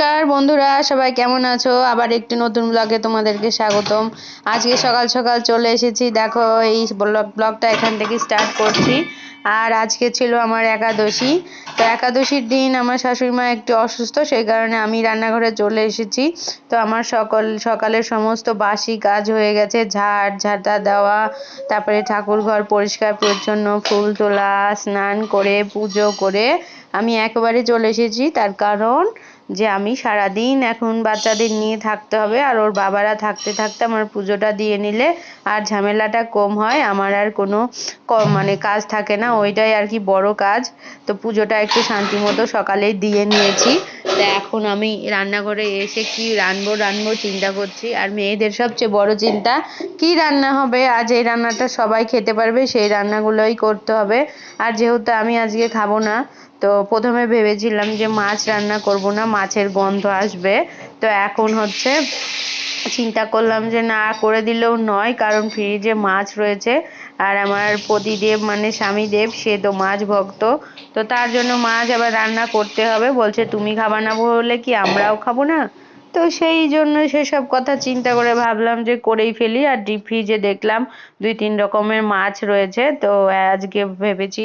নমস্কার বন্ধুরা, সবাই কেমন আছো? আবার একটি নতুন ব্লগে তোমাদেরকে স্বাগতম। আজকে সকাল সকাল চলে এসেছি। দেখো, এই ব্লগটা এখান থেকে স্টার্ট করছি। আর আজকে ছিল আমার একাদশী। তো একাদশীর দিন আমার শাশুড়ি মা একটু অসুস্থ, সেই কারণে আমি রান্নাঘরে চলে এসেছি। তো আমার সকল, সকালের সমস্ত বাসি কাজ হয়ে গেছে। ঝাড়, ঝাঁটা দেওয়া, তারপরে ঠাকুর ঘর পরিষ্কার পরিচ্ছন্ন, ফুল তোলা, স্নান করে, পুজো করে আমি একেবারে চলে এসেছি। তার কারণ যে আমি সারাদিন এখন বাচ্চাদের নিয়ে থাকতে হবে আর ওর বাবারা থাকতে থাকতে আমার পুজোটা দিয়ে নিলে আর ঝামেলাটা কম হয়, আমার আর কোনো মানে কাজ থাকে না, ওইটাই আর কি বড় কাজ। তো পুজোটা একটু শান্তি মতো সকালেই দিয়ে নিয়েছি। তো এখন আমি রান্নাঘরে এসে কি রানবো রানবো চিন্তা করছি। আর মেয়েদের সবচেয়ে বড় চিন্তা, কি রান্না হবে? আজ এই রান্নাটা সবাই খেতে পারবে, সেই রান্নাগুলোই করতে হবে। আর যেহেতু আমি আজকে খাব না তো প্রথমে ভেবেছিলাম যে মাছ রান্না করব না, মাছের গন্ধ আসবে। তো এখন হচ্ছে চিন্তা করলাম যে না, করে দিলেও নয়, কারণ ফ্রিজে মাছ রয়েছে। আর আমার প্রতিদেব মানে স্বামীদেব সে তো মাছ ভক্ত। তো তার জন্য মাছ আবার রান্না করতে হবে। বলছে, তুমি খাবা না বলে কি আমরাও খাব না? তো সেই জন্য সেসব কথা চিন্তা করে ভাবলাম যে করেই ফেলি। আর ডিপ ফ্রিজে দেখলাম দুই তিন রকমের মাছ রয়েছে। তো আজকে ভেবেছি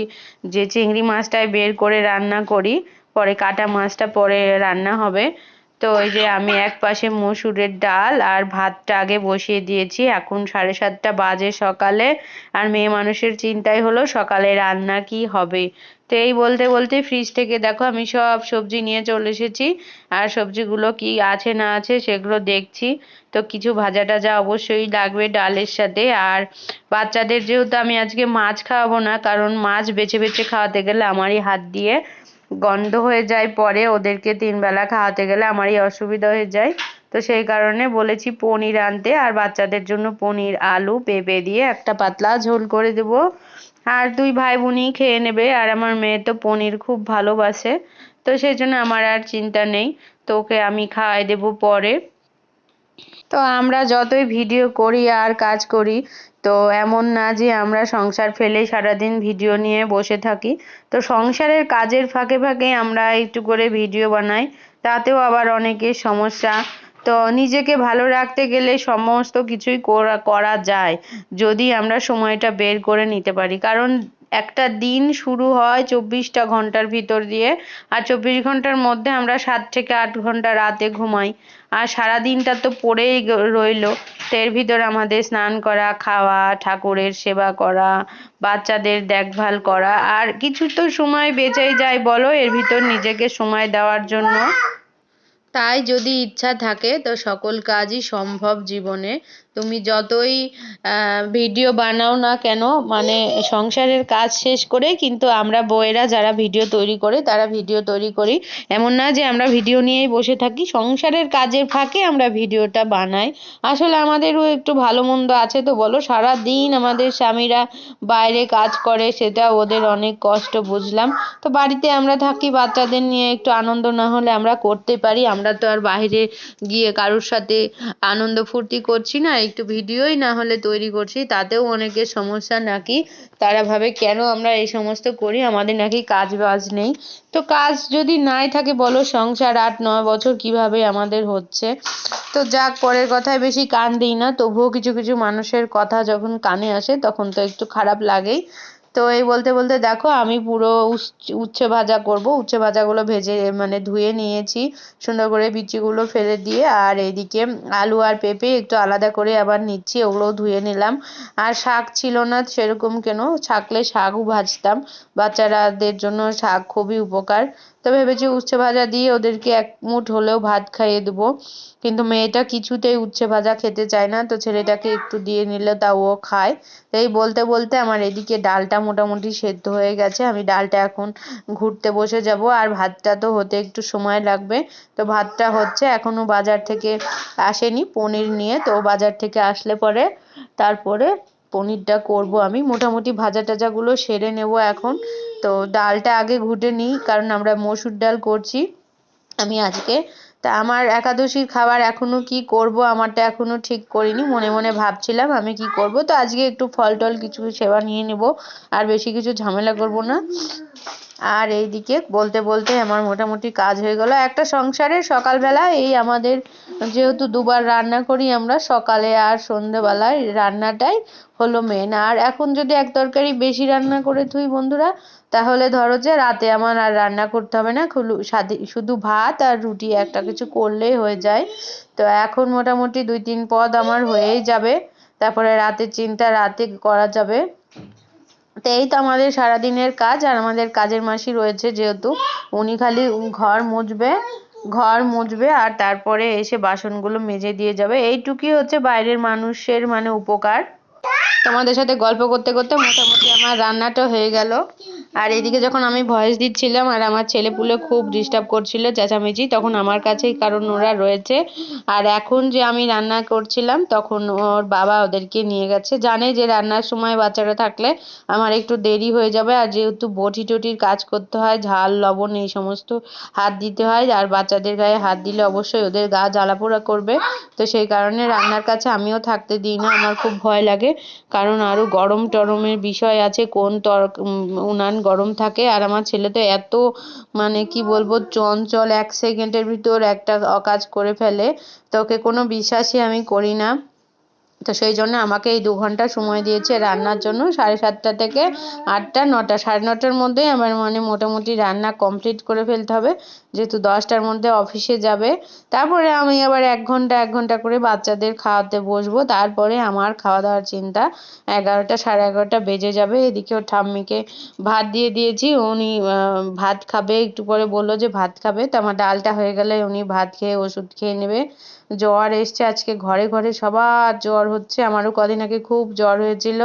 যে চিংড়ি মাছটাই বের করে রান্না করি। পরে কাটা মাছটা পরে রান্না হবে। তো ওই যে আমি এক পাশে মসুরের ডাল আর ভাতটা আগে বসিয়ে দিয়েছি। এখন সাড়ে সাতটা বাজে সকালে। আর মেয়ে মানুষের চিন্তাই হলো সকালে রান্না কি হবে। তো এই বলতে বলতে ফ্রিজ থেকে দেখো আমি সব সবজি নিয়ে চলে এসেছি। আর সবজিগুলো কি আছে না আছে সেগুলো দেখছি। তো কিছু ভাজা টাজা অবশ্যই লাগবে ডালের সাথে। আর বাচ্চাদের যেহেতু আমি আজকে মাছ খাওয়াবো না, কারণ মাছ বেছে বেছে খাওয়াতে গেলে আমারই হাত দিয়ে গন্ধ হয়ে যায়। পরে ওদেরকে তিন বেলা খাওয়াতে গেলে আমারই অসুবিধা হয়ে যায়। তো সেই কারণে বলেছি পনির আনতে। আর বাচ্চাদের জন্য পনির, আলু, পেঁপে দিয়ে একটা পাতলা ঝোল করে দেব। আর দুই ভাই বোনই খেয়ে নেবে, আর আমার মেয়ে তো পনির খুব ভালোবাসে, তো সেই জন্য আমার আর চিন্তা নেই, তো ওকে আমি খাওয়াই দেবো পরে। তো আমরা যতই ভিডিও করি আর কাজ করি, তো এমন না যে আমরা সংসার ফেলে সারাদিন ভিডিও নিয়ে বসে থাকি, তো সংসারের কাজের ফাঁকে ফাঁকে আমরা একটু করে ভিডিও বানাই, তাতেও আবার অনেকের সমস্যা তো নিজেকে ভালো রাখতে গেলে সমস্ত কিছুই করা করা যায়, যদি আমরা সময়টা বের করে নিতে পারি। কারণ একটা দিন শুরু হয় চব্বিশটা ঘণ্টার ভিতর দিয়ে, আর চব্বিশ ঘণ্টার মধ্যে আমরা সাত থেকে আট ঘণ্টা রাতে ঘুমাই। আর সারা দিনটা তো পড়েই রইল। এর ভিতর আমাদের স্নান করা, খাওয়া, ঠাকুরের সেবা করা, বাচ্চাদের দেখভাল করা। আর কিছু তো সময় বেঁচেই যায় বলো, এর ভিতর নিজেকে সময় দেওয়ার জন্য। তাই যদি ইচ্ছা থাকে তো সকল কাজই সম্ভব জীবনে। তুমি যতই ভিডিও বানাও না কেন মানে সংসারের কাজ শেষ করে কিন্তু আমরা বউয়েরা যারা ভিডিও তৈরি করে তারা ভিডিও তৈরি করি। এমন না যে আমরা ভিডিও নিয়েই বসে থাকি, সংসারের কাজের ফাঁকে আমরা ভিডিওটা বানাই। আসলে আমাদেরও একটু ভালো মন্দ আছে তো বলো সারা দিন আমাদের স্বামীরা বাইরে কাজ করে, সেটা ওদের অনেক কষ্ট, বুঝলাম। তো বাড়িতে আমরা থাকি, বাচ্চাদের নিয়ে একটু আনন্দ না হলে আমরা করতে পারি, আমরা তো আর বাইরে গিয়ে কারোর সাথে আনন্দ ফুর্তি করছি না একটু ভিডিওই না হলে তৈরি করছি, তাতেও অনেকের সমস্যা নাকি, তারা ভাবে কেন আমরা এই সমস্ত করি, আমাদের নাকি কাজ বাজ নেই। তো কাজ যদি নাই থাকে বলো, সংসার আট নয় বছর কীভাবে আমাদের হচ্ছে? তো যাক, পরের কথায় বেশি কান দিই না, তবুও কিছু কিছু মানুষের কথা যখন কানে আসে, তখন তো একটু খারাপ লাগেই। তো এই বলতে বলতে দেখো আমি পুরো উচ্ছে ভাজা করব। উচ্ছে ভাজাগুলো ভেজে মানে ধুয়ে নিয়েছি। সুন্দর করে বিচিগুলো ফেলে দিয়ে আর এদিকে আলু আর পেঁপে একটু আলাদা করে আবার নিচ্ছি, ওগুলোও ধুয়ে নিলাম। আর শাক ছিল না সেরকম কেন? থাকলে শাকও ভাজতাম। বাচ্চারাদের জন্য শাক খুবই উপকার। তো ভেবেছি উচ্ছে ভাজা দিয়ে ওদেরকে এক মুঠ হলেও ভাত খাইয়ে দেবো। কিন্তু মেয়েটা কিছুতেই উচ্ছে ভাজা খেতে চায় না, তো ছেলেটাকে একটু দিয়ে নিলে তা ও খায়। এই বলতে বলতে আমার এদিকে ডালটা মোটামুটি সেদ্ধ হয়ে গেছে। আমি ডালটা এখন ঘুরতে বসে যাব, আর ভাতটা তো হতে একটু সময় লাগবে। তো ভাতটা হচ্ছে এখনও বাজার থেকে আসেনি, পনির নিয়ে। তো বাজার থেকে আসলে পরে তারপরে পনিরটা করব আমি। মোটামুটি ভাজা টাজাগুলো সেরে নেব এখন। তো ডালটা আগে ঘুটে নিই, কারণ আমরা মসুর ডাল করছি আমি আজকে। তা আমার একাদশীর খাবার এখনও কি করব আমারটা এখনও ঠিক করিনি, মনে মনে ভাবছিলাম আমি কি করব। তো আজকে একটু ফল টল কিছু সেবা নিয়ে নেব, আর বেশি কিছু ঝামেলা করব না। আর এইদিকে বলতে বলতে আমার মোটামুটি কাজ হয়ে গেল। একটা সংসারে সকালবেলা এই আমাদের যেহেতু দুবার রান্না করি আমরা, সকালে আর সন্ধেবেলায় রান্নাটাই হলো মেন আর এখন যদি এক তরকারি বেশি রান্না করে থুই বন্ধুরা, তাহলে ধরো যে রাতে আমার আর রান্না করতে হবে না, খুলু শুধু ভাত আর রুটি একটা কিছু করলেই হয়ে যায়। তো এখন মোটামুটি দুই তিন পদ আমার হয়েই যাবে। তারপরে রাতের চিন্তা রাতে করা যাবে। তো এই তো আমাদের সারাদিনের কাজ, আর আমাদের কাজের মাসি রয়েছে যেহেতু। উনি খালি ঘর মুছবে ঘর মুছবে, আর তারপরে এসে বাসনগুলো মেজে দিয়ে যাবে। এইটুকুই হচ্ছে বাইরের মানুষের মানে উপকার। তোমাদের সাথে গল্প করতে করতে মোটামুটি আমার রান্নাটা হয়ে গেল। আর এদিকে যখন আমি ভয়েস দিচ্ছিলাম আর আমার ছেলেপুলে খুব ডিস্টার্ব করছিল চেঁচামেচি, তখন আমার কাছেই কারণ ওরা রয়েছে। আর এখন যে আমি রান্না করছিলাম, তখন ওর বাবা ওদেরকে নিয়ে গেছে। জানে যে রান্নার সময় বাচ্চারা থাকলে আমার একটু দেরি হয়ে যাবে আর যেহেতু বটি টটির কাজ করতে হয়, ঝাল, লবণ এই সমস্ত হাত দিতে হয়। আর বাচ্চাদের গায়ে হাত দিলে অবশ্যই ওদের গা জ্বালাপোড়া করবে। তো সেই কারণে রান্নার কাছে আমিও থাকতে দিই না, আমার খুব ভয় লাগে। কারণ আরও গরম টরমের বিষয় আছে, কোন তর উনান গরম থাকে। আর আমার ছেলে তো এত মানে কি বলব, চঞ্চল এক সেকেন্ডের ভিতর একটা অকাজ করে ফেলে। তোকে কোনো বিশ্বাসই আমি করি না। তো সেই জন্য আমাকে এই দু ঘণ্টা সময় দিয়েছে রান্নার জন্য। সাড়ে সাতটা থেকে আটটা, নটা, সাড়ে নটার মধ্যেই আমার মানে মোটামুটি রান্না কমপ্লিট করে ফেলতে হবে। যেহেতু দশটার মধ্যে অফিসে যাবে। তারপরে আমি আবার এক ঘণ্টা এক ঘণ্টা করে বাচ্চাদের খাওয়াতে বসবো। তারপরে আমার খাওয়া দাওয়ার চিন্তা এগারোটা, সাড়ে এগারোটা বেজে যাবে। এদিকে ওর ঠাম্মিকে ভাত দিয়ে দিয়েছি। উনি ভাত খাবে। একটু পরে বলল যে ভাত খাবে। তো আমার ডালটা হয়ে গেলে উনি ভাত খেয়ে ওষুধ খেয়ে নেবে। জ্বর এসছে আজকে ঘরে ঘরে, সবার জ্বর হচ্ছে। আমারও কদিন আগে খুব জ্বর হয়েছিল,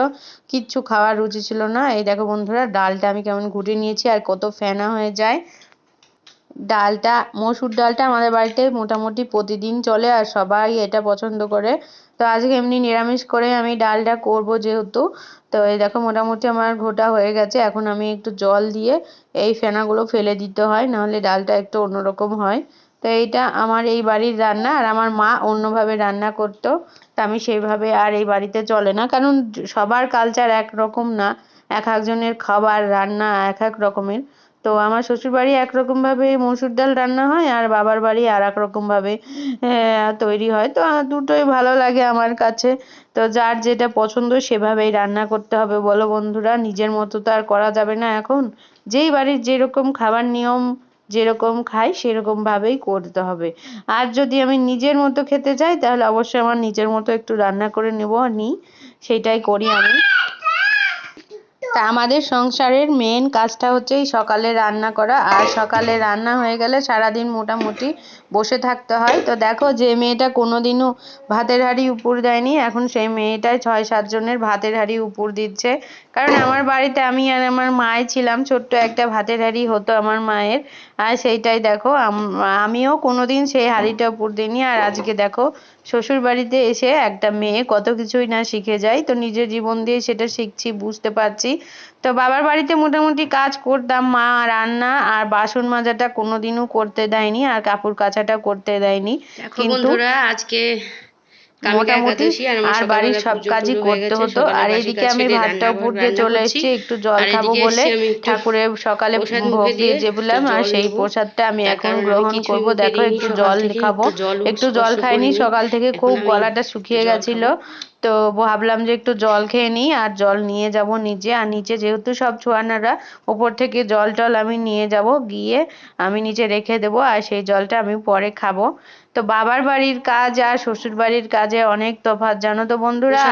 কিচ্ছু খাওয়ার রুচি ছিল না। এই দেখো বন্ধুরা, ডালটা আমি কেমন ঘুটে নিয়েছি আর কত ফেনা হয়ে যায়। ডালটা, মসুর ডালটা আমাদের বাড়িতে মোটামুটি প্রতিদিন চলে আর সবাই এটা পছন্দ করে। তো আজকে এমনি নিরামিষ করে আমি ডালটা করব যেহেতু। তো এই দেখো মোটামুটি আমার ঘোটা হয়ে গেছে, এখন আমি একটু জল দিয়ে এই ফেনাগুলো ফেলে দিতে হয়, নাহলে ডালটা একটু অন্যরকম হয়। তো এইটা আমার এই বাড়ির রান্না, আর আমার মা অন্যভাবে রান্না করতো, তা আমি সেইভাবে আর এই বাড়িতে চলে না। কারণ সবার কালচার এক রকম না, এক একজনের খাবার, রান্না এক এক রকমের। তো আমার শ্বশুর শ্বশুরবাড়ি একরকমভাবে মসুর ডাল রান্না হয়, আর বাবার বাড়ি আর এক রকমভাবে তৈরি হয়। তো দুটোই ভালো লাগে আমার কাছে। তো যার যেটা পছন্দ সেভাবেই রান্না করতে হবে। বলো বন্ধুরা, নিজের মতো তো আর করা যাবে না এখন। যেই বাড়ির যেরকম খাবার নিয়ম যেরকম খাই সেরকমভাবেই করতে হবে। আর যদি আমি নিজের মতো খেতে চাই, তাহলে অবশ্যই আমার নিজের মতো একটু রান্না করে নেব নিই। সেইটাই করি আমি। তা আমাদের সংসারের মেন কাজটা হচ্ছে এই সকালে রান্না করা। আর সকালে রান্না হয়ে গেলে সারাদিন মোটামুটি বসে থাকতে হয়। তো দেখো, যে মেয়েটা কোনোদিনও ভাতের হাঁড়ি উপর দেয়নি, এখন সেই মেয়েটাই ছয় সাতজনের ভাতের হাঁড়ি উপর দিচ্ছে। কারণ আমার বাড়িতে আমি আর আমার মাই ছিলাম, ছোট্ট একটা ভাতের হাঁড়ি হতো আমার মায়ের। আর সেইটাই দেখো আমিও কোনোদিন সেই হাঁড়িটা উপর দিইনি। আর আজকে দেখো, শ্বশুর বাড়িতে এসে একটা মেয়ে কত কিছুই না শিখে যায়। তো নিজের জীবন দিয়ে সেটা শিখছি, বুঝতে পারছি। তো বাবার বাড়িতে মোটামুটি কাজ করতাম, মা রান্না আর বাসন মাজাটা কোনোদিনও করতে দেয়নি আর কাপড় কাচাটা করতে দেয়নি। কিন্তু আজকে মোটামুটি আর বাড়ির সব কাজই করতে হতো। আর এইদিকে আমি ভাতটা উপর দিয়ে চলে এসেছি একটু জল খাব বলে ঠাকুরের সকালে ভোগ দিয়ে যেগুলাম আর সেই প্রসাদটা আমি এখন গ্রহণ করব। দেখো একটু জল খাব। একটু জল খাইনি সকাল থেকে খুব গলাটা শুকিয়ে গেছিল। তো ভাবলাম যে একটু জল খেয়ে নিই আর জল নিয়ে যাব নিচে আর নিচে যেহেতু সব ছোয়ানারা ওপর থেকে জল টল আমি নিয়ে যাব। গিয়ে আমি নিচে রেখে দেবো আর সেই জলটা আমি পরে খাব। তো বাবার বাড়ির কাজ আর শ্বশুর বাড়ির কাজে অনেক তফাৎ জানো তো বন্ধুরা?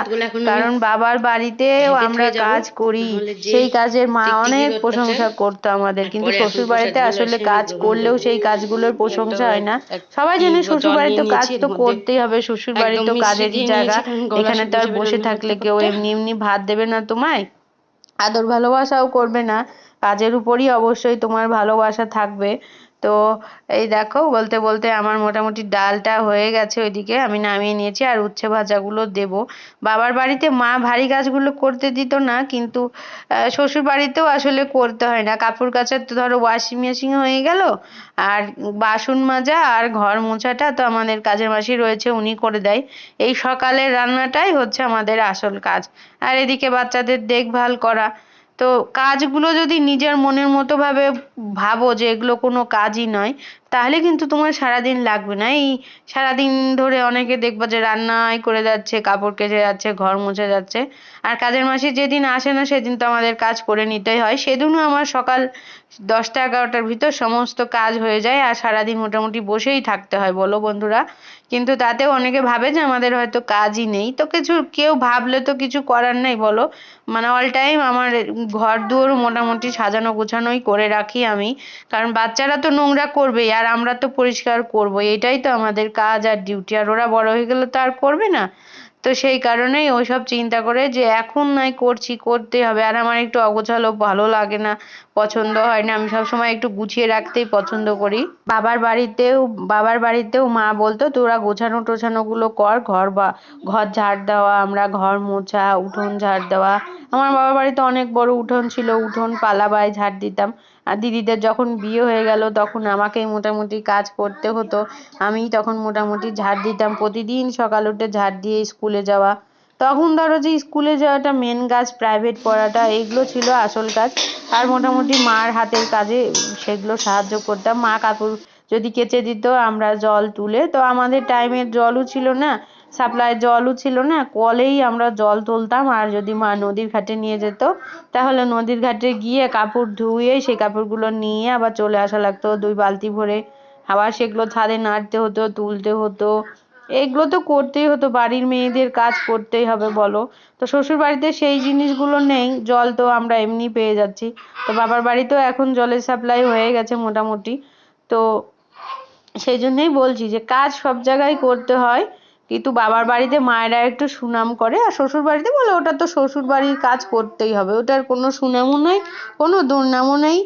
কারণ বাবার বাড়িতেও আমরা কাজ করি। সেই কাজের মা অনেক প্রশংসা করতো আমাদের। কিন্তু শ্বশুর বাড়িতে আসলে কাজ করলেও সেই কাজগুলোর প্রশংসা হয় না। সবাই জানে শ্বশুর বাড়িতে কাজ তো করতেই হবে। শ্বশুর বাড়ি তো কাজেরই জায়গা। এখানে তো আর বসে থাকলে কেউ এমনি এমনি ভাত দেবে না তোমায়। আদর ভালোবাসাও করবে না। কাজের উপরই অবশ্যই তোমার ভালোবাসা থাকবে। তো এই দেখো বলতে বলতে আমার মোটামুটি ডালটা হয়ে গেছে ওইদিকে। আমি নামিয়ে নিয়েছি আর উচ্ছে ভাজাগুলো দেব। বাবার বাড়িতে মা ভারী কাজগুলো করতে দিত না, কিন্তু শ্বশুর বাড়িতেও আসলে করতে হয় না। কাপড় কাচার তো ধরো ওয়াশিং মেশিন হয়ে গেল, আর বাসন মাজা আর ঘর মোছাটা তো আমাদের কাজের মাসি রয়েছে, উনি করে দেয়। এই সকালের রান্নাটাই হচ্ছে আমাদের আসল কাজ। আর এদিকে বাচ্চাদের দেখভাল করা তো কাজগুলো যদি নিজের মনের মতো ভাবে ভাবো যে এগুলো কোনো কাজই নয়, তাহলে কিন্তু তোমার সারাদিন লাগবে না। এই সারাদিন ধরে অনেকে দেখবা যে রান্নাই করে যাচ্ছে, কাপড় কেচে যাচ্ছে, ঘর মুছে যাচ্ছে। আর কাজের মাসি যেদিন আসে না, সেদিন তো আমাদের কাজ করে নিতেই হয়। সেদিনও আমার সকাল দশটা এগারোটার ভিতর সমস্ত কাজ হয়ে যায় আর সারাদিন মোটামুটি বসেই থাকতে হয়। বলো বন্ধুরা কিন্তু তাতে অনেকে ভাবে যে আমাদের হয়তো কাজই নেই। তো কিছু, কেউ ভাবলে তো কিছু করার নেই, বলো? মানে অল টাইম আমার ঘর দুয়ার মোটামুটি সাজানো গোছানোই করে রাখি আমি। কারণ বাচ্চারা তো নোংরা করবেই, আর আমরা তো পরিষ্কার করব এটাই তো আমাদের কাজ আর ডিউটি আর ওরা বড় হয়ে গেলে তো আর করবে না। তো সেই কারণেই ওইসব চিন্তা করে যে এখন নয়, করছি করতে হবে। আর আমার একটু অগোছালো ভালো লাগে না, পছন্দ হয় না। আমি সবসময় একটু গুছিয়ে রাখতেই পছন্দ করি। বাবার বাড়িতেও বাবার বাড়িতেও মা বলতো, তোরা গোছানো টোছানোগুলো কর, ঘর বা, ঘর ঝাড় দেওয়া, আমরা ঘর মোছা, উঠোন ঝাড় দেওয়া। আমার বাবার বাড়িতে অনেক বড় উঠোন ছিল, উঠোন পালাবায় ঝাড় দিতাম। আর দিদিদের যখন বিয়ে হয়ে গেল, তখন আমাকেই মোটামুটি কাজ করতে হতো। আমি তখন মোটামুটি ঝাড় দিতাম। প্রতিদিন সকাল উঠে ঝাড় দিয়ে স্কুলে যাওয়া। তখন ধরো যে স্কুলে যাওয়াটা মেন কাজ প্রাইভেট পড়াটা, এগুলো ছিল আসল কাজ। আর মোটামুটি মার হাতের কাজে সেগুলো সাহায্য করতাম। মা কাপড় যদি কেচে দিত, আমরা জল তুলে, তো আমাদের টাইমের জলও ছিল না। সাপ্লাই জলও ছিল না, কলেই আমরা জল তুলতাম, আর যদি মা নদীর ঘাটে নিয়ে যেত, তাহলে নদীর ঘাটে গিয়ে কাপড় ধুয়ে সেই কাপড়গুলো নিয়ে আবার চলে আসা লাগতো, দুই বালতি ভরে। আবার সেগুলো ছাদে নাড়তে হতো, তুলতে হতো। এগুলো তো করতেই হতো, বাড়ির মেয়েদের কাজ করতেই হবে, বলো। তো শ্বশুর বাড়িতে সেই জিনিসগুলো নেই, জল তো আমরা এমনি পেয়ে যাচ্ছি। তো বাবার বাড়িতেও এখন জলের সাপ্লাই হয়ে গেছে মোটামুটি। তো সেই জন্যই বলছি যে, কাজ সব জায়গায় করতে হয়। কিন্তু বাবার বাড়িতে মায়েরা একটু সুনাম করে আর শ্বশুর বাড়িতে বলে ওটা তো শ্বশুর বাড়ির কাজ করতেই হবে। ওটার কোনো সুনামও নেই, কোনো দুর্নামও নেই।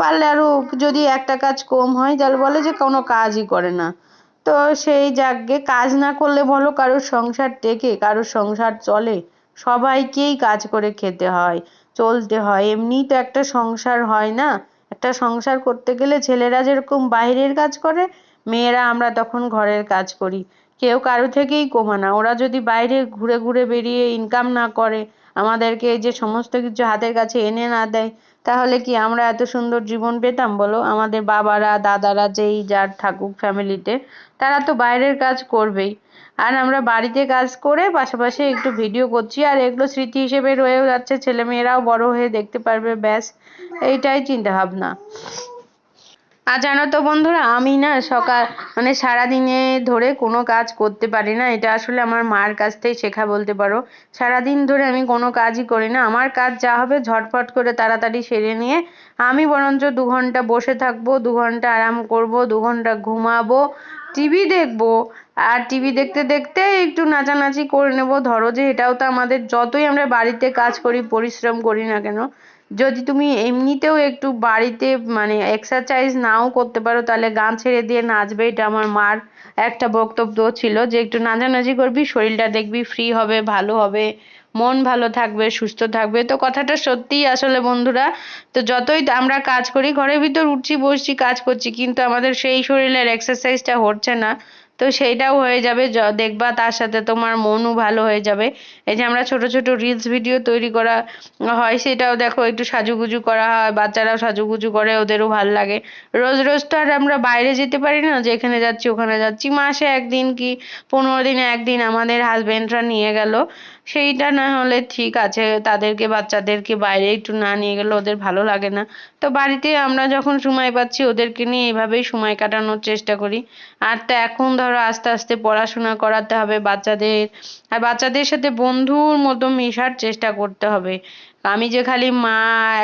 পারলে আরও যদি একটা কাজ কম হয়, তাহলে বলে যে কোনো কাজই করে না। তো সেই যাকগে কাজ না করলে বলো কারোর সংসার টেকে, কারোর সংসার চলে, সবাইকেই কাজ করে খেতে হয়, চলতে হয়। এমনিই তো একটা সংসার হয় না। একটা সংসার করতে গেলে ছেলেরা যেরকম বাইরের কাজ করে, মেয়েরা আমরা তখন ঘরের কাজ করি। কেউ কারও থেকেই কমে না। ওরা যদি বাইরে ঘুরে ঘুরে বেরিয়ে ইনকাম না করে, আমাদেরকে যে সমস্ত কিছু হাতের কাছে এনে না দেয়, তাহলে কি আমরা এত সুন্দর জীবন পেতাম বলো? আমাদের বাবারা, দাদারা, যেই যার থাকুক ফ্যামিলিতে তারা তো বাইরের কাজ করবেই। আর আমরা বাড়িতে কাজ করে পাশাপাশি একটু ভিডিও করছি, আর এগুলো স্মৃতি হিসেবে রয়েও যাচ্ছে। ছেলেমেয়েরাও বড় হয়ে দেখতে পারবে, ব্যাস, এইটাই চিন্তা ভাবনা আর জানো তো বন্ধুরা, আমি না সকাল মানে সারাদিনে ধরে কোনো কাজ করতে পারি না। এটা আসলে আমার মার কাছ থেকে শেখা বলতে পারো। সারাদিন ধরে আমি কোনো কাজই করি না। আমার কাজ যা হবে ঝটফট করে তাড়াতাড়ি সেরে নিয়ে আমি বরঞ্চ দু ঘণ্টা বসে থাকব, দু ঘণ্টা আরাম করব, দু ঘণ্টা ঘুমাবো, টিভি দেখব। আর টিভি দেখতে দেখতে একটু নাচানাচি করে নেব। ধরো যে এটাও তো আমাদের যতই আমরা বাড়িতে কাজ করি, পরিশ্রম করি না কেন যদি তুমি এমনিতেও একটু বাড়িতে মানে এক্সারসাইজ নাও করতে পারো, তাহলে গান ছেড়ে দিয়ে নাচবে। এটা আমার মার একটা বক্তব্য ছিল যে, একটু নাচানাচি করবি, শরীরটা দেখবি ফ্রি হবে, ভালো হবে, মন ভালো থাকবে, সুস্থ থাকবে। তো কথাটা সত্যিই আসলে বন্ধুরা, তো যতই আমরা কাজ করি, ঘরের ভিতর উঠছি, বসছি, কাজ করছি, কিন্তু আমাদের সেই শরীরের এক্সারসাইজটা হচ্ছে না। তো সেইটাও হয়ে যাবে। দেখবা তার সাথে তোমার মনও ভালো হয়ে যাবে। এই যে আমরা ছোট ছোট রিলস ভিডিও তৈরি করা হয়, সেটাও দেখো একটু সাজুগুজু করা হয়, বাচ্চারাও সাজুগুজু করে, ওদেরও ভালো লাগে। রোজ রোজ তো আর আমরা বাইরে যেতে পারি না, যে এখানে যাচ্ছি, ওখানে যাচ্ছি। মাসে একদিন কি, পনেরো দিনে একদিন আমাদের হাজবেন্ডরা নিয়ে গেল। সেইটা না হলে ঠিক আছে, তাদেরকে বাচ্চাদেরকে বাইরে একটু না নিয়ে গেলে ওদের ভালো লাগে না। তো বাড়িতে আমরা যখন সময় পাচ্ছি, ওদেরকে নিয়ে এইভাবেই সময় কাটানোর চেষ্টা করি। আর তো এখন ধরো আস্তে আস্তে পড়াশোনা করাতে হবে, বাচ্চাদের, আর বাচ্চাদের সাথে বন্ধুর মতো মেশার চেষ্টা করতে হবে। আমি যে খালি মা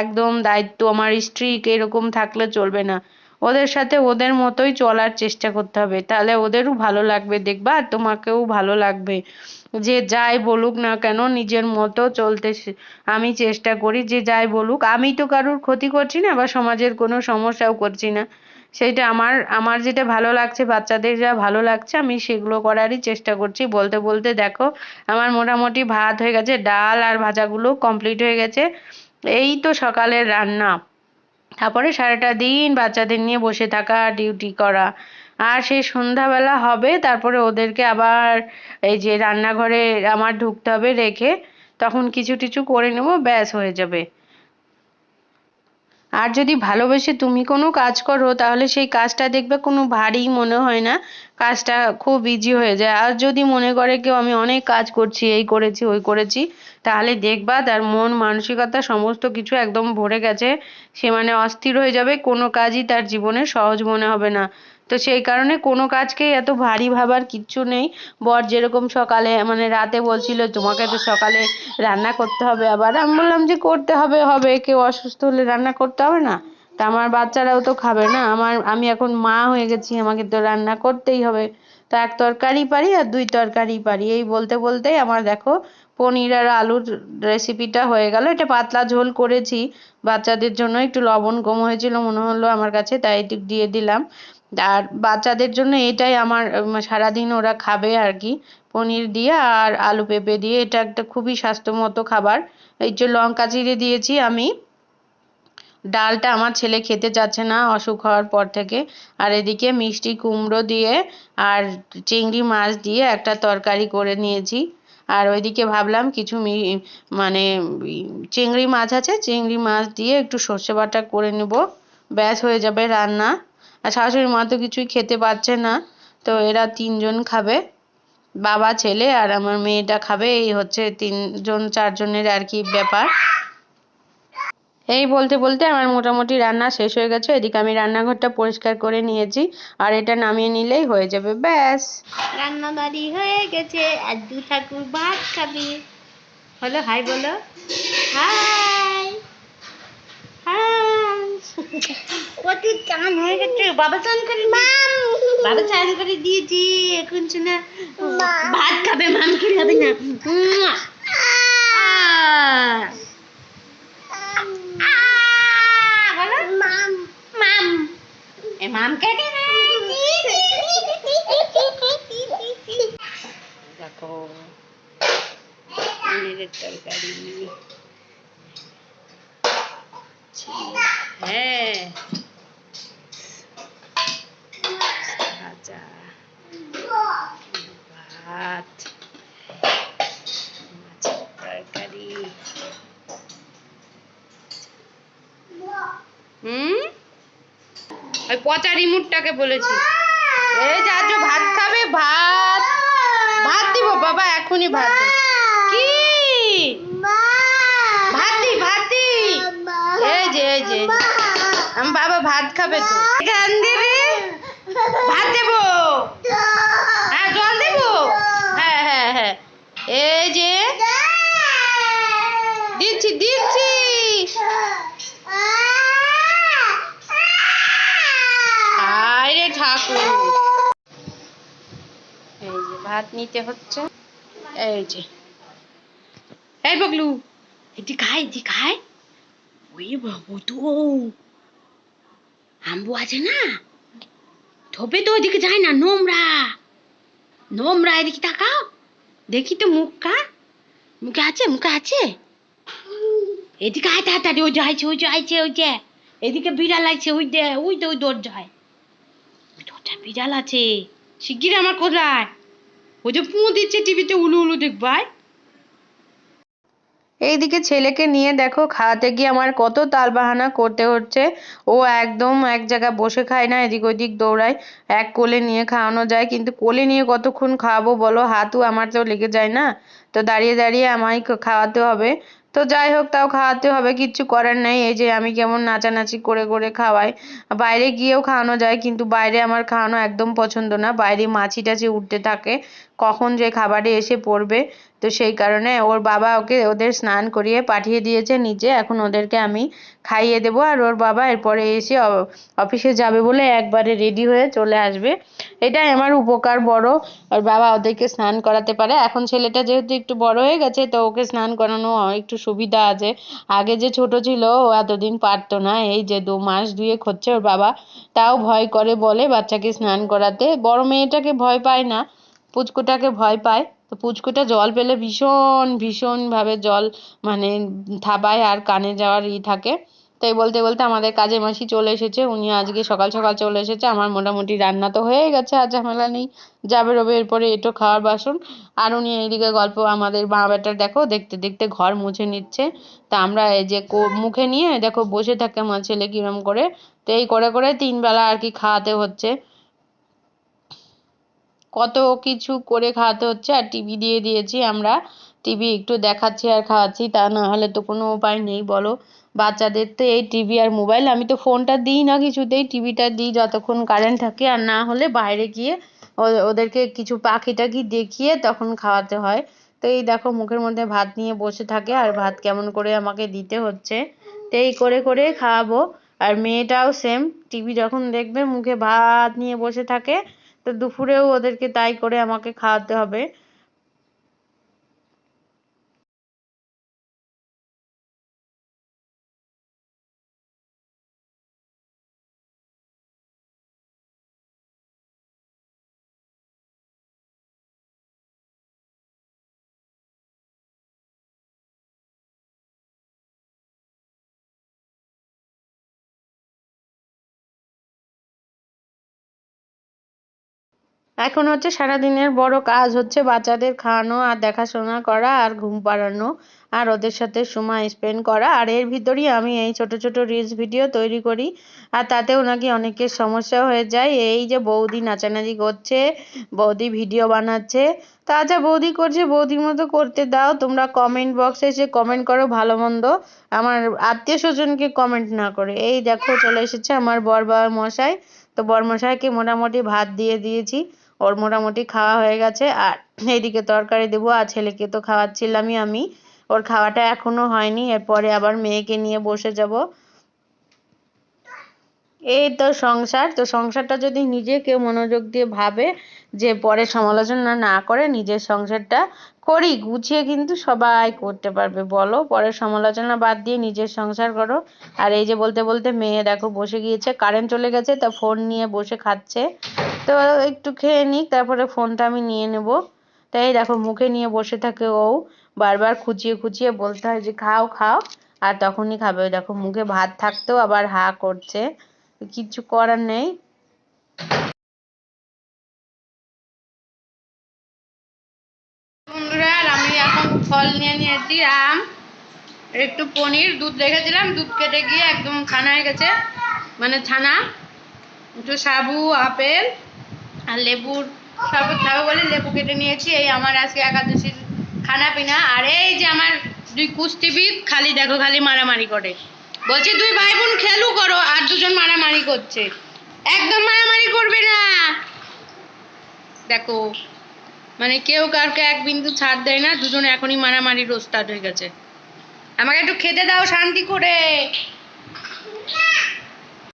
একদম দায়িত্ব, আমার স্ত্রীকে এরকম থাকলে চলবে না। ওদের সাথে ওদের মতোই চলার চেষ্টা করতে হবে। তাহলে ওদেরও ভালো লাগবে, দেখবা আর তোমাকেও ভালো লাগবে। যে যাই বলুক না কেন নিজের মতো চলতে আমি চেষ্টা করি যে যাই বলুক। আমি তো কারোর ক্ষতি করছি না বা সমাজের কোনো সমস্যাও করছি না। সেইটা আমার আমার যেটা ভালো লাগছে, বাচ্চাদের যা ভালো লাগছে, আমি সেগুলো করারই চেষ্টা করছি। বলতে বলতে দেখো, আমার মোটামুটি ভাত হয়ে গেছে, ডাল আর ভাজাগুলো কমপ্লিট হয়ে গেছে। এই তো সকালের রান্না। তারপরে সারাটা দিন বাচ্চাদের নিয়ে বসে থাকা ডিউটি করা। আর সেই সন্ধ্যাবেলা হবে, তারপরে ওদেরকে আবার এই যে রান্নাঘরে আমার ঢুকতে হবে রেখে, তখন কিছু টিছু করে নেব, ব্যাস হয়ে যাবে। আর যদি ভালোবেসে তুমি কোনো কাজ করো, তাহলে সেই কাজটা দেখবে কোনো ভারী মনে হয় না, কাজটা খুব ইজি হয়ে যায়। আর যদি মনে করে কেউ, আমি অনেক কাজ করছি, এই করেছি, ওই করেছি, তাহলে দেখবা তার মন, মানসিকতা সমস্ত কিছু একদম ভরে গেছে, সে মানে অস্থির হয়ে যাবে, কোনো কাজই তার জীবনে সহজ মনে হবে না। তো সেই কারণে কোনো কাজকেই এত ভারী ভাবার কিচ্ছু নেই। বর যেরকম সকালে মানে রাতে বলছিল, তোমাকে তো সকালে রান্না করতে হবে আবার। আমি বললাম যে, করতে হবে হবে। কেউ অসুস্থ হলে রান্না করতে হবে না? তা আমার বাচ্চারাও তো খাবে না। আমার, আমি এখন মা হয়ে গেছি, আমাকে তো রান্না করতেই হবে। তো এক তরকারি পারি আর দুই তরকারি পারি। এই বলতে বলতেই আমার দেখো, পনির আর আলুর রেসিপিটা হয়ে গেল। এটা পাতলা ঝোল করেছি। বাচ্চাদের জন্য একটু লবণ কম হয়েছিল, মনে হলো আমার কাছে, তাই দিয়ে দিলাম। আর বাচ্চাদের জন্য এটাই আমার সারাদিন ওরা খাবে আর কি পনির দিয়ে আর আলু পেঁপে দিয়ে, এটা একটা খুবই স্বাস্থ্যমতো খাবার। এই যে লঙ্কা চিড়ে দিয়েছি আমি। ডালটা আমার ছেলে খেতে চাচ্ছে না, অসুখ হওয়ার পর থেকে। আর এদিকে মিষ্টি কুমড়ো দিয়ে আর চিংড়ি মাছ দিয়ে একটা তরকারি করে নিয়েছি। আর ওইদিকে ভাবলাম কিছু মি- মানে চিংড়ি মাছ আছে, চিংড়ি মাছ দিয়ে একটু সর্ষে বাটা করে নেব। ব্যাস, হয়ে যাবে রান্না। আর শাশুড়ি মা তো কিছুই খেতে পারছে না। তো এরা তিনজন খাবে, বাবা, ছেলে আর আমার মেয়েটা খাবে। এই হচ্ছে তিনজন, চারজনের আর কি ব্যাপার। এই বলতে বলতে আমার মোটামুটি রান্না শেষ হয়ে গেছে। এদিকে আমি রান্নাঘরটা পরিষ্কার করে নিয়েছি আর এটা নামিয়ে নিলেই হয়ে যাবে, ব্যাস। রান্না বাড়ি হয়ে গেছে। আর দু ঠাকুর ভাত খাবি। হলো হাই বলো। হাই। হাই। কত চান হয়ে গেছে। বাবা চান করে বাবা চান করে দিয়েছি। এখন শোনা ভাত খাবে মাম কি খাবে না। মাম। কেটে দেখো। পনিরের তরকারি। হ্যাঁ। পচা রিমোটটাকে বলেছি। এই যে ভাত খাবে? ভাত। ভাত দিব বাবা এখনই ভাত। কি ভাত দি ভাত দি এই যে এই যে এই যে। আম বাবা ভাত খাবে তো। ভাত দেবো? হ্যাঁ জল দেবো? হ্যাঁ হ্যাঁ হ্যাঁ। এই যে, দিচ্ছি দিচ্ছি। হায় রে ঠাকুর। এই যে ভাত নিতে হচ্ছে। এই যে। এই বগলু এটি খায় এটি খায় ওই বাবু তো। আম্বু আছে না? থবে তো ওইদিকে যায় না, নোংরা। নোংরা, এদিকে তাকাও। দেখি তো মুখটা। মুখে আছে মুখে আছে? এদিকে আয় তাড়াতাড়ি, ওই যাইছে ওই যাইছে ওই যে। এদিকে বিড়াল আছে ওই দে, ওই তো ওই দরজায় ওই দরজায় বিড়াল আছে। শিগগির আমার কোথায়? ওই যে পুঁ দিচ্ছে টিভিতে, উলু উলু দেখবাই। এইদিকে ছেলেকে নিয়ে দেখো, খাওয়াতে গিয়ে আমার কত তালবাহানা করতে হচ্ছে। ও একদম এক জায়গায় বসে খায় না, এদিক ওদিক দৌড়ায়। এক কোলে নিয়ে খাওয়ানো যায়, কিন্তু কোলে নিয়ে কতক্ষণ খাওয়াবো বলো? হাতও আমার তো লেগে যায় না। তো দাঁড়িয়ে দাঁড়িয়ে আমায় খাওয়াতে হবে। তো যাই হোক, তাও খাওয়াতে হবে, কিচ্ছু করার নেই। এই যে আমি কেমন নাচানাচি করে করে খাওয়াই। বাইরে গিয়েও খাওয়ানো যায়, কিন্তু বাইরে আমার খাওয়ানো একদম পছন্দ না। বাইরে মাছি টাছি উঠতে থাকে। কখন যে খাবারে এসে পড়বে, তো সেই কারণে ওর বাবা ওকে ওদের স্নান করিয়ে পাঠিয়ে দিয়েছে নিচে এখন ওদেরকে আমি খাইয়ে দেবো আর ওর বাবা এরপরে এসে অফিসে যাবে বলে একবারে রেডি হয়ে চলে আসবে। এটাই আমার উপকার বড়। ওর বাবা ওদেরকে স্নান করাতে পারে। এখন ছেলেটা যেহেতু একটু বড় হয়ে গেছে, তো ওকে স্নান করানো একটু সুবিধা আছে। আগে যে ছোট ছিল, ও এতদিন পারতো না। এই যে দু মাস দুয়েক হচ্ছে ওর বাবা, তাও ভয় করে বলে বাচ্চাকে স্নান করাতে। বড় মেয়েটাকে ভয় পায় না। পুচকুটাকে ভয় পায়। তো পুচকুটা জল পেলে ভীষণ ভীষণ ভাবে জল মানে থাবায় আর কানে যাওয়ার ই থাকে। তাই বলতে বলতে আমাদের কাজের মাসি চলে এসেছে। উনি আজকে সকাল সকাল চলে এসেছে। আমার মোটামুটি রান্না তো হয়ে গেছে, আর ঝামেলা নেই। যাবে রবে এরপরে এটো খাওয়ার বাসন। আর উনি এইদিকে গল্প, আমাদের মা বেটার দেখো, দেখতে দেখতে ঘর মুছে নিচ্ছে। তা আমরা এই যে মুখে নিয়ে দেখো বসে থাকে আমার ছেলে কিরম করে। তো এই করে করে তিন বেলা আর কি খাওয়াতে হচ্ছে। কত কিছু করে খাওয়াতে হচ্ছে আর টিভি দিয়ে দিয়েছি আমরা। টিভি একটু দেখাচ্ছি আর খাওয়াচ্ছি, তা না হলে তো কোনো উপায় নেই, বলো। বাচ্চাদের তো এই টিভি আর মোবাইল আমি তো ফোনটা দিই না কিছুতেই টিভিটা দিই যতক্ষণ কারেন্ট থাকে, আর না হলে বাইরে গিয়ে ওদেরকে কিছু পাখি টাখি দেখিয়ে তখন খাওয়াতে হয়। তো এই দেখো, মুখের মধ্যে ভাত নিয়ে বসে থাকে, আর ভাত কেমন করে আমাকে দিতে হচ্ছে। তো এই করে করে খাওয়াবো। আর মেয়েটাও সেম টিভি যখন দেখবে মুখে ভাত নিয়ে বসে থাকে তো দুপুরেও ওদেরকে তাই করে আমাকে খাওয়াতে হবে। এখন হচ্ছে সারাদিনের বড় কাজ হচ্ছে বাচ্চাদের খাওয়ানো আর দেখাশোনা করা আর ঘুম পাড়ানো আর ওদের সাথে সময় স্পেন্ড করা। আর এর ভিতরেই আমি এই ছোট ছোট রিলস ভিডিও তৈরি করি আর তাতেও নাকি অনেকের সমস্যা হয়ে যায়। এই যে বৌদি নাচানাচি করছে, বৌদি ভিডিও বানাচ্ছে। তা যা বৌদি করছে, বৌদির মতো করতে দাও। তোমরা কমেন্ট বক্সে এসে কমেন্ট করো ভালো মন্দ। আমার আত্মীয় স্বজনকে কমেন্ট না করে। এই দেখো চলে এসেছে আমার বর বাবা মশাই। তো বরমশাইকে মোটামুটি ভাত দিয়ে দিয়েছি। ওর মোটামুটি খাওয়া হয়ে গেছে। আর এইদিকে তরকারি দেবো, আর ছেলেকে তো খাওয়াচ্ছিলামই আমি। ওর খাওয়াটা এখনও হয়নি, এরপরে আবার মেয়েকে নিয়ে বসে যাব। এই তো সংসার। তো সংসারটা যদি নিজে কেউ মনোযোগ দিয়ে ভাবে যে পরে সমালোচনা না করে নিজের সংসারটা করি, গুছিয়ে কিন্তু সবাই করতে পারবে, বলো। পরে সমালোচনা বাদ দিয়ে নিজের সংসার করো। আর এই যে বলতে বলতে মেয়ে দেখো বসে গিয়েছে কারেন্ট চলে গেছে, তা ফোন নিয়ে বসে খাচ্ছে। তো একটু খেয়ে নিক, তারপরে ফোনটা আমি নিয়ে নেব। তাই দেখো মুখে নিয়ে বসে থাকে ও। বারবার খুঁচিয়ে খুঁচিয়ে বলতে হয় যে, খাও খাও। আর তখনই খাবে। দেখো মুখে ভাত থাকতেও আবার হা করছে। কিচ্ছু করার নেই। এখন ফল নিয়ে নিয়েছি, আম, একটু পনির, দুধ রেখেছিলাম, দুধ কেটে গিয়ে একদম ছানা হয়ে গেছে মানে ছানা, একটু সাবু, আপেল আর লেবুর শরবত খাব বলে লেবু কেটে নিয়েছি, এই আমার আজকে একাদশীর খানা পিনা। আর এই যে আমার দুই কুস্তিবিদ খালি, দেখো খালি মারামারি করে। বলছি, দুই ভাই বোন খেলু করো, আর দুজন মারামারি করছে। একদম মারামারি করবে না। দেখো মানে কেউ কাউকে এক বিন্দু ছাড় দেয় না, দুজনে এখনই মারামারি স্টার্ট হয়ে গেছে। আমাকে একটু খেতে দাও শান্তি করে।